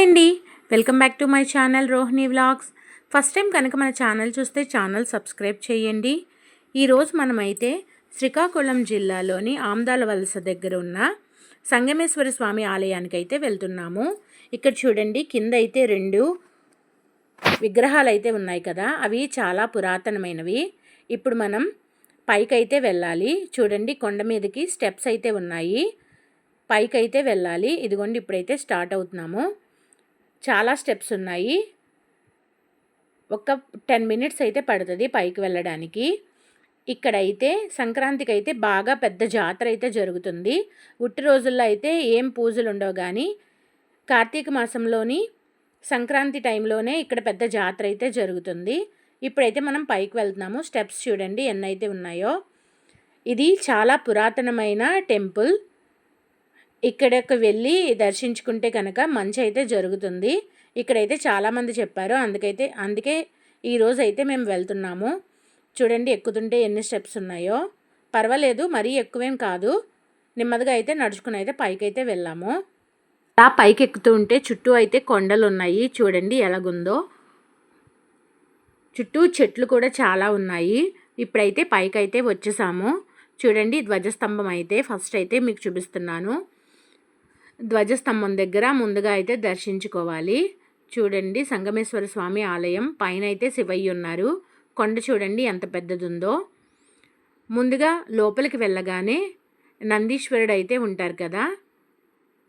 Hi అండి. Welcome back to my channel Rohini vlogs. First time కనుక మన channel చూస్తే ఛానల్ సబ్స్క్రైబ్ చేయండి. ఈరోజు మనమైతే శ్రీకాకుళం జిల్లాలోని ఆమ్దాల వలస దగ్గర ఉన్న సంగమేశ్వర స్వామి ఆలయానికి అయితే వెళ్తున్నాము. ఇక్కడ చూడండి కింద అయితే రెండు విగ్రహాలు అయితే ఉన్నాయి కదా. అవి చాలా పురాతనమైనవి. ఇప్పుడు మనం పైకి అయితే వెళ్ళాలి. చూడండి కొండ మీదకి స్టెప్స్ అయితే ఉన్నాయి. పైకి అయితే వెళ్ళాలి. ఇదిగోండి ఇప్పుడైతే స్టార్ట్ అవుతున్నాము. చాలా స్టెప్స్ ఉన్నాయి. ఒక టెన్ మినిట్స్ అయితే పడుతుంది పైకి వెళ్ళడానికి. ఇక్కడైతే సంక్రాంతికి అయితే బాగా పెద్ద జాతర అయితే జరుగుతుంది. ఉట్టి రోజుల్లో అయితే ఏం పూజలు ఉండవు కానీ కార్తీక మాసంలోని సంక్రాంతి టైంలోనే ఇక్కడ పెద్ద జాతర అయితే జరుగుతుంది. ఇప్పుడైతే మనం పైకి వెళ్తున్నాము. స్టెప్స్ చూడండి ఎన్నైతే ఉన్నాయో. ఇది చాలా పురాతనమైన టెంపుల్. ఇక్కడకు వెళ్ళి దర్శించుకుంటే కనుక మంచి అయితే జరుగుతుంది. ఇక్కడైతే చాలామంది చెప్పారు. అందుకైతే అందుకే ఈరోజు అయితే మేము వెళ్తున్నాము. చూడండి ఎక్కుతుంటే ఎన్ని స్టెప్స్ ఉన్నాయో. పర్వాలేదు మరీ ఎక్కువేం కాదు. నెమ్మదిగా అయితే నడుచుకుని అయితే పైకి అయితే వెళ్ళాము. ఆ పైకి ఎక్కుతూ ఉంటే చుట్టూ అయితే కొండలు ఉన్నాయి చూడండి ఎలాగుందో. చుట్టూ చెట్లు కూడా చాలా ఉన్నాయి. ఇప్పుడైతే పైకి అయితే వచ్చేసాము. చూడండి ధ్వజస్తంభం అయితే ఫస్ట్ అయితే మీకు చూపిస్తున్నాను. ధ్వజస్తంభం దగ్గర ముందుగా అయితే దర్శించుకోవాలి. చూడండి సంగమేశ్వర స్వామి ఆలయం పైన అయితే శివయ్య ఉన్నారు. కొండ చూడండి ఎంత పెద్దదుందో. ముందుగా లోపలికి వెళ్ళగానే నందీశ్వరుడు అయితే ఉంటారు కదా.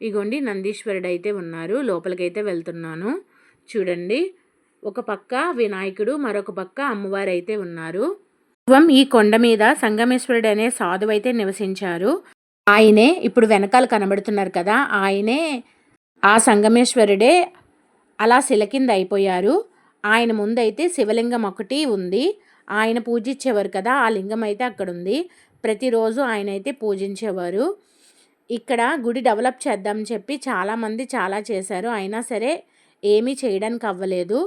ఇగోండి నందీశ్వరుడు అయితే ఉన్నారు. లోపలికైతే వెళ్తున్నాను. చూడండి ఒక పక్క వినాయకుడు మరొక పక్క అమ్మవారు అయితే ఉన్నారు. పూర్వం ఈ కొండ మీద సంగమేశ్వరుడు అనే సాధువు అయితే నివసించారు. ఆయనే ఇప్పుడు వెనకాల కనబడుతున్నారు కదా ఆయనే ఆ సంగమేశ్వరుడే. అలా శిలకింద అయిపోయారు. ఆయన ముందైతే శివలింగం ఒకటి ఉంది. ఆయన పూజించేవారు కదా ఆ లింగం అయితే అక్కడ ఉంది ప్రతిరోజు ఆయన అయితే పూజించేవారు. ఇక్కడ గుడి డెవలప్ చేద్దామని చెప్పి చాలామంది చాలా చేశారు. అయినా సరే ఏమీ చేయడానికి అవ్వలేదు.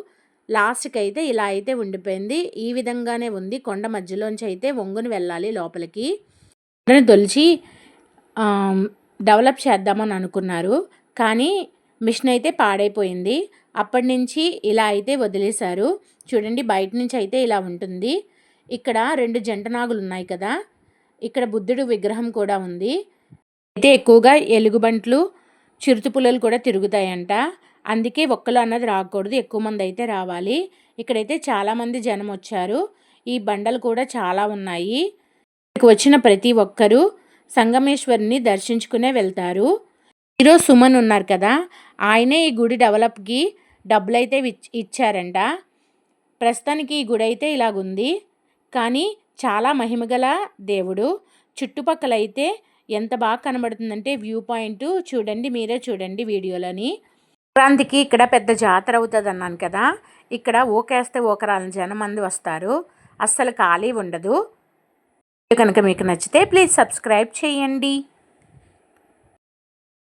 లాస్ట్కి అయితే ఇలా అయితే ఉండిపోయింది. ఈ విధంగానే ఉంది. కొండ మధ్యలోంచి అయితే వంగుని వెళ్ళాలి లోపలికి. దొలిచి డెవలప్ చేద్దామని అనుకున్నారు. కానీ మిషన్ అయితే పాడైపోయింది. అప్పటి నుంచి ఇలా అయితే వదిలేశారు. చూడండి బయట నుంచి అయితే ఇలా ఉంటుంది. ఇక్కడ రెండు జంట నాగులు ఉన్నాయి కదా. ఇక్కడ బుద్ధుడు విగ్రహం కూడా ఉంది. అయితే ఎక్కువగా ఎలుగుబంట్లు చిరుతుపుల్లలు కూడా తిరుగుతాయంట. అందుకే ఒక్కలు అన్నది రాకూడదు. ఎక్కువ మంది అయితే రావాలి. ఇక్కడైతే చాలామంది జనం వచ్చారు. ఈ బండలు కూడా చాలా ఉన్నాయి. ఇక్కడికి వచ్చిన ప్రతి ఒక్కరూ సంగమేశ్వరిని దర్శించుకునే వెళ్తారు. హీరో సుమన్ ఉన్నారు కదా ఆయనే ఈ గుడి డెవలప్కి డబ్బులు అయితే ఇచ్చారంట. ప్రస్తుతానికి ఈ గుడి అయితే ఇలాగుంది. కానీ చాలా మహిమగల దేవుడు. చుట్టుపక్కల అయితే ఎంత బాగా కనబడుతుందంటే వ్యూ పాయింట్ చూడండి మీరే చూడండి వీడియోలని. సంక్రాంతికి ఇక్కడ పెద్ద జాతర అవుతుంది అన్నాను కదా ఇక్కడ ఓకేస్తే ఓకరాలని జనం మంది వస్తారు. అస్సలు ఖాళీ ఉండదు. కనుక మీకు నచ్చితే ప్లీజ్ సబ్స్క్రైబ్ చేయండి.